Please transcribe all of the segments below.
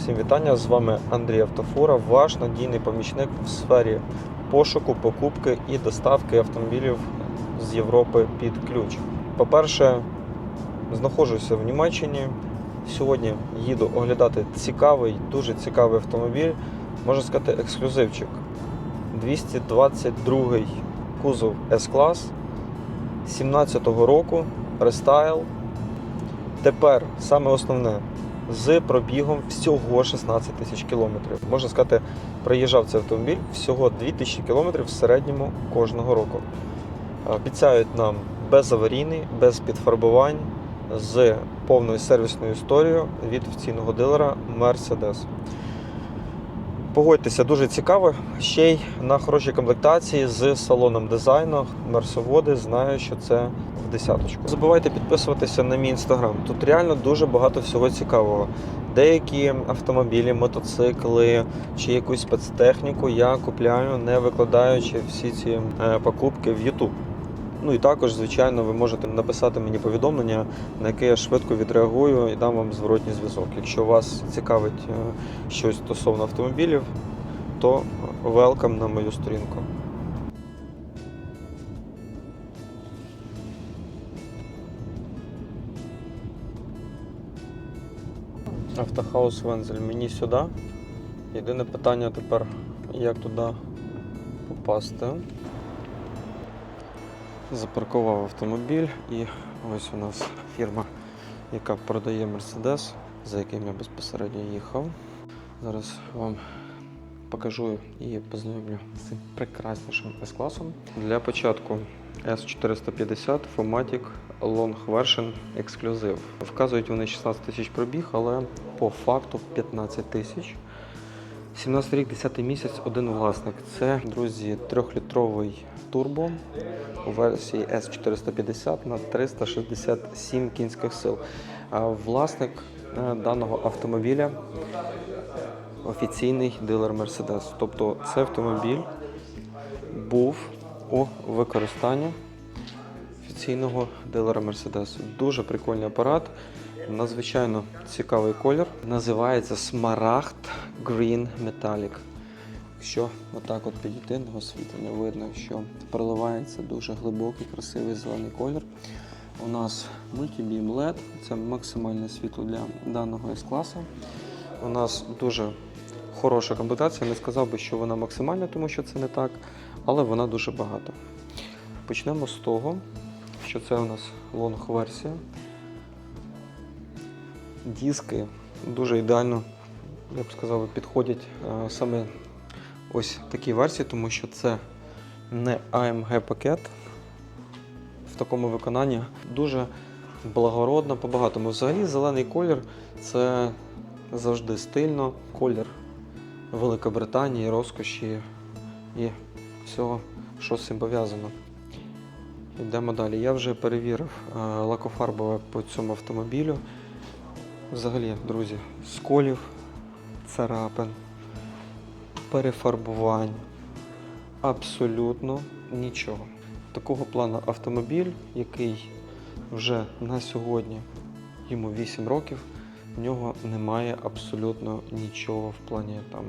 Всім вітання! З вами Андрій Автофура, ваш надійний помічник в сфері пошуку, покупки і доставки автомобілів з Європи під ключ. По-перше, знаходжуся в Німеччині. Сьогодні їду оглядати цікавий, дуже цікавий автомобіль, можна сказати, ексклюзивчик. 222 кузов S-клас 17-го року, рестайл. Тепер саме основне з пробігом всього 16 тисяч кілометрів. Можна сказати, проїжджав цей автомобіль всього 2000 кілометрів в середньому кожного року. Обіцяють нам безаварійний, без підфарбувань, з повною сервісною історією від офіційного дилера Mercedes. Погодьтеся, дуже цікаво. Ще й на хорошій комплектації з салоном дизайну. Мерсоводи знаю, що це в десяточку. Забувайте підписуватися на мій інстаграм. Тут реально дуже багато всього цікавого. Деякі автомобілі, мотоцикли чи якусь спецтехніку я купляю, не викладаючи всі ці е, покупки в YouTube. Ну і також, звичайно, ви можете написати мені повідомлення, на яке я швидко відреагую і дам вам зворотній зв'язок. Якщо вас цікавить е, щось стосовно автомобілів, то welcome на мою сторінку. Автохаус Вензель мені сюди. Єдине питання тепер, як туди попасти. Запаркував автомобіль і ось у нас фірма, яка продає Mercedes, за яким я безпосередньо їхав. Зараз вам покажу і познайомлю з цим прекраснішим S-класом. Для початку S450 Fomatic Long Version Exclusive. Вказують вони 16 тисяч пробіг, але по факту 15 тисяч. 17 рік, 10 місяць, один власник. Це, друзі, трьохлітровий турбо у версії S450 на 367 кінських сил. Власник е, даного автомобіля офіційний дилер Mercedes. Тобто цей автомобіль був у використанні офіційного дилера Mercedes. Дуже прикольний апарат, надзвичайно цікавий колір. Називається Smaragd Green Metallic. Якщо отак от підійти на освітлення, видно, що проливається дуже глибокий, красивий зелений колір. У нас Multibeam LED, це максимальне світло для даного S-класу. У нас дуже хороша комплектація. Не сказав би, що вона максимальна, тому що це не так, але вона дуже багата. Почнемо з того, що це у нас лонг-версія. Диски дуже ідеально, я б сказав, підходять е, саме ось такі версії, тому що це не AMG пакет в такому виконанні. Дуже благородно по-багатому. Взагалі, зелений колір це завжди стильно. Колір Великобританії, розкоші і всього, що з цим пов'язано. Йдемо далі. Я вже перевірив е, лакофарбове по цьому автомобілю. Взагалі, друзі, сколів, царапин, перефарбувань. Абсолютно нічого. Такого плану автомобіль, який вже на сьогодні йому 8 років, в нього немає абсолютно нічого в плані там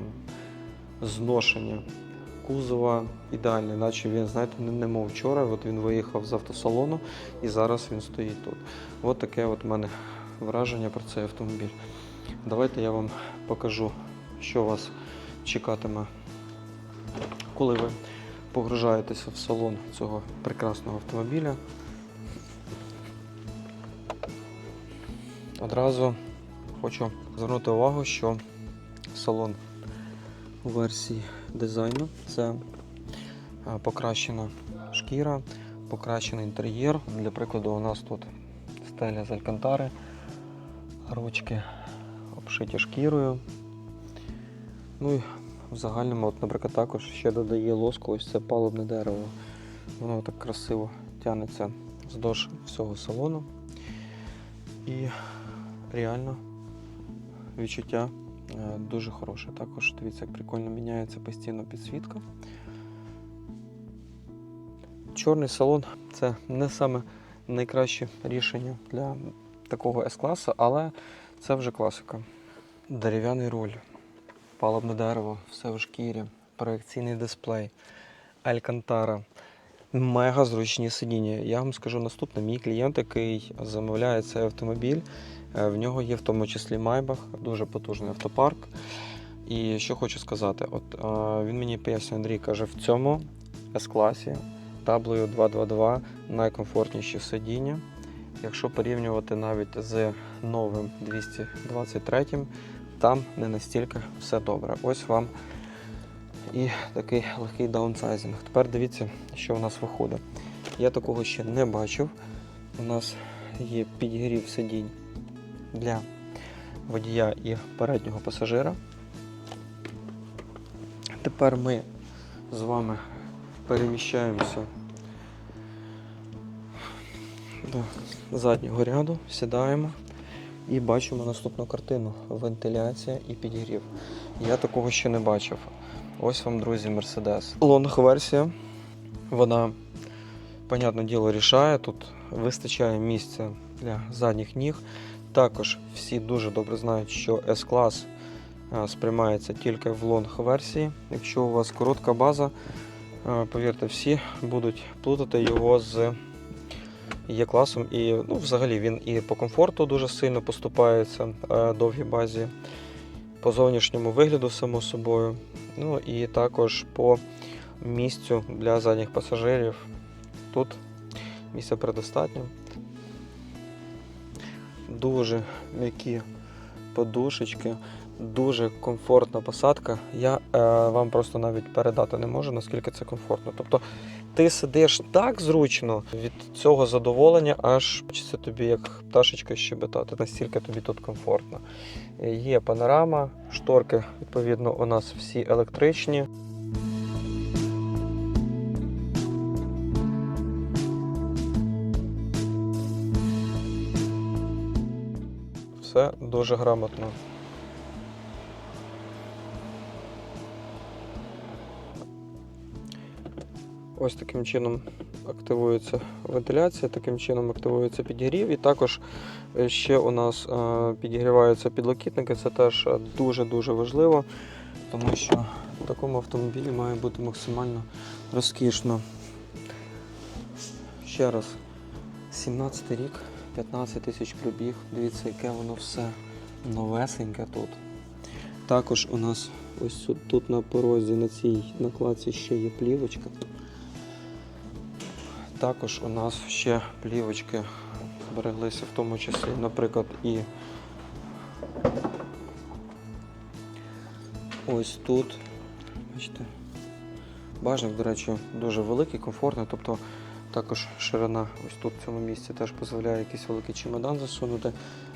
зношення. Кузова ідеальний, наче він, знаєте, не немов вчора. От він виїхав з автосалону і зараз він стоїть тут. От таке от у мене враження про цей автомобіль. Давайте я вам покажу, що вас чекатиме, коли ви погружаєтеся в салон цього прекрасного автомобіля. Одразу хочу звернути увагу, що салон версії дизайну це покращена шкіра, покращений інтер'єр. Для прикладу, у нас тут стеля з алькантари, ручки обшиті шкірою. Ну і в загальному, от, наприклад, також ще додає лоску, ось це палубне дерево. Воно так красиво тягнеться вздовж всього салону. І реально відчуття е, дуже хороше. Також дивіться, як прикольно міняється постійно підсвітка. Чорний салон це не саме найкраще рішення для такого С-класу, але це вже класика. Дерев'яний руль, палубне дерево, все в шкірі, проекційний дисплей, Алькантара. Мега зручні сидіння. Я вам скажу наступне: мій клієнт, який замовляє цей автомобіль, е, в нього є в тому числі Майбах, дуже потужний автопарк. І що хочу сказати, от е, він мені пояснює, Андрій каже, в цьому С-класі W222 найкомфортніші сидіння. Якщо порівнювати навіть з новим 223, там не настільки все добре. Ось вам і такий легкий даунсайзинг. Тепер дивіться, що в нас виходить. Я такого ще не бачив. У нас є підігрів сидінь для водія і переднього пасажира. Тепер ми з вами переміщаємося до заднього ряду, сідаємо і бачимо наступну картину: вентиляція і підігрів. Я такого ще не бачив. Ось вам, друзі, Mercedes. Лонг версія. Вона, понятне діло, рішає. Тут вистачає місця для задніх ніг. Також всі дуже добре знають, що S-клас сприймається тільки в лонг версії. Якщо у вас коротка база, повірте, всі будуть плутати його з є класом. І ну, взагалі він і по комфорту дуже сильно поступається е, довгій базі, по зовнішньому вигляду, само собою. Ну і також по місцю для задніх пасажирів. Тут місця предостатньо. Дуже м'які подушечки, дуже комфортна посадка. Я е, вам просто навіть передати не можу, наскільки це комфортно. Тобто ти сидиш так зручно від цього задоволення, аж хочеться тобі як пташечка щебетати, настільки тобі тут комфортно. Е, Є панорама, шторки, відповідно, у нас всі електричні. Все дуже грамотно. Ось таким чином активується вентиляція, таким чином активується підігрів. І також е, ще у нас е, підігріваються підлокітники. Це теж е, дуже-дуже важливо, тому що в такому автомобілі має бути максимально розкішно. Ще раз, 17 рік, 15 тисяч пробіг. Дивіться, яке воно все новесеньке тут. Також у нас ось тут на порозі, на цій накладці ще є плівочка. Також у нас ще плівочки збереглися, в тому числі, наприклад, і ось тут. Бачите, бажник, до речі, дуже великий, комфортний, тобто також ширина ось тут в цьому місці теж дозволяє якийсь великий чемодан засунути.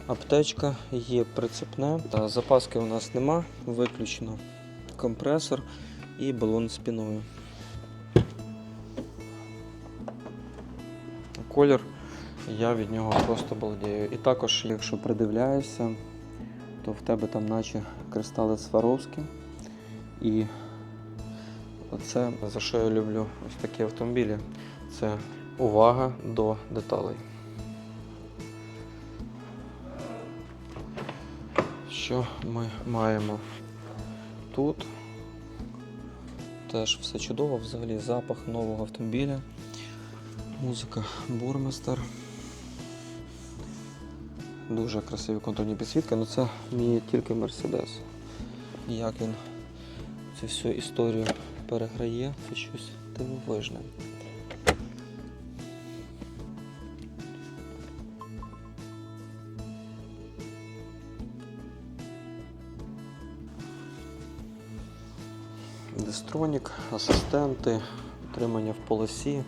Аптечка є прицепне. Запаски у нас нема, виключено компресор і балон з піною. Колір я від нього просто балдію. І також, якщо придивляєшся, то в тебе там наче кристали Сваровські. І оце за що я люблю ось такі автомобілі. Це увага до деталей. Що ми маємо тут? Теж все чудово, взагалі запах нового автомобіля. Музика Бурмистер. Дуже красиві контурні підсвітки, але це мій тільки Мерседес. Як він цю всю історію переграє, це щось дивовижне. Дестронік, асистенти, утримання в полосі.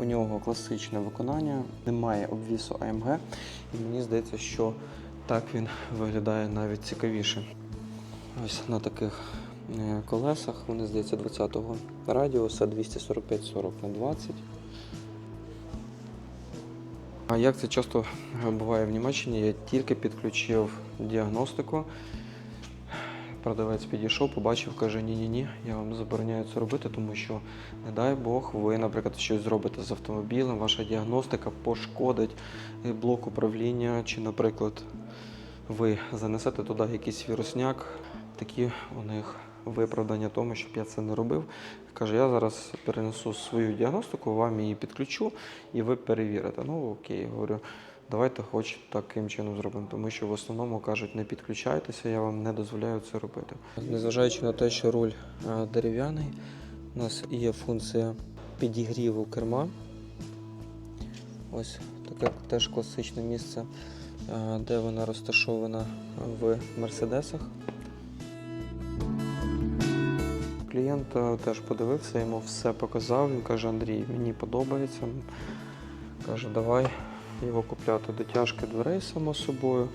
У нього класичне виконання, немає обвісу AMG, і мені здається, що так він виглядає навіть цікавіше. Ось на таких е, колесах, вони здається 20-го радіуса 245-40 на 20. А як це часто буває в Німеччині, я тільки підключив діагностику. Продавець підійшов, побачив, каже: ні-ні-ні, я вам забороняю це робити, тому що, не дай Бог, ви, наприклад, щось зробите з автомобілем, ваша діагностика пошкодить е, блок управління, чи, наприклад, ви занесете туди якийсь вірусняк, такі у них виправдання тому, щоб я це не робив. Каже, я зараз перенесу свою діагностику, вам її підключу і ви перевірите. Ну окей, говорю, давайте хоч таким чином зробимо, тому що в основному кажуть, не підключайтеся, я вам не дозволяю це робити. Незважаючи на те, що руль е, дерев'яний, у нас є функція підігріву керма. Ось таке теж класичне місце, е, де вона розташована в мерседесах. Клієнт е, теж подивився, йому все показав. Він каже: Андрій, мені подобається. Каже, давай його купляти дотяжки дверей, само собою.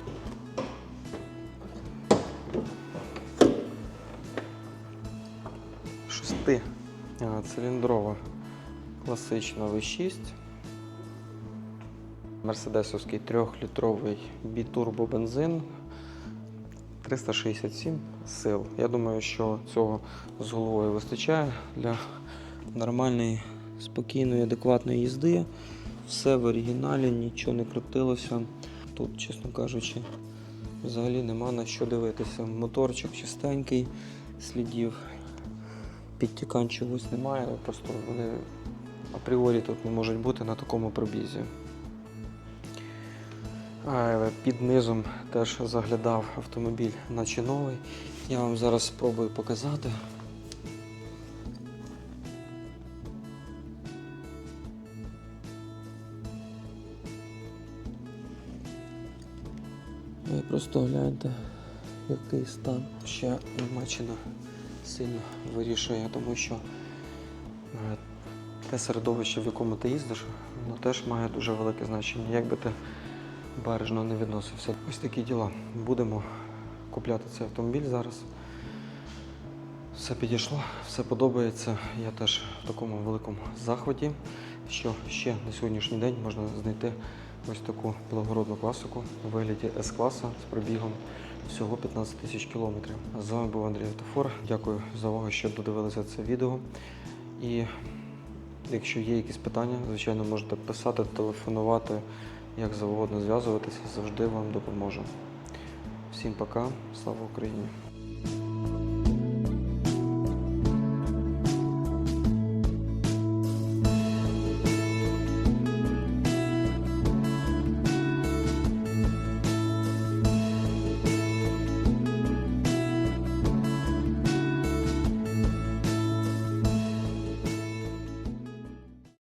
Шести е, циліндрова класична V6. Мерседесовський трьохлітровий бітурбобензин 367 сил. Я думаю, що цього з головою вистачає для нормальної, спокійної, адекватної їзди. Все в оригіналі, нічого не крутилося. Тут, чесно кажучи, взагалі нема на що дивитися. Моторчик чистенький, слідів підтікань чогось немає. Просто вони апріорі тут не можуть бути на такому пробізі. Під низом теж заглядав автомобіль, наче новий. Я вам зараз спробую показати. Ви просто гляньте, який стан. Ще Німеччина сильно вирішує, тому що е, те середовище, в якому ти їздиш, воно теж має дуже велике значення. Як би ти бережно не відносився. Ось такі діла. Будемо купляти цей автомобіль зараз. Все підійшло, все подобається. Я теж в такому великому захваті, що ще на сьогоднішній день можна знайти ось таку благородну класику у вигляді С-класа з пробігом всього 15 тисяч кілометрів. З вами був Андрій Автофор. Дякую за увагу, що додивилися це відео. І якщо є якісь питання, звичайно, можете писати, телефонувати, як завгодно зв'язуватися, завжди вам допоможу. Всім пока, слава Україні!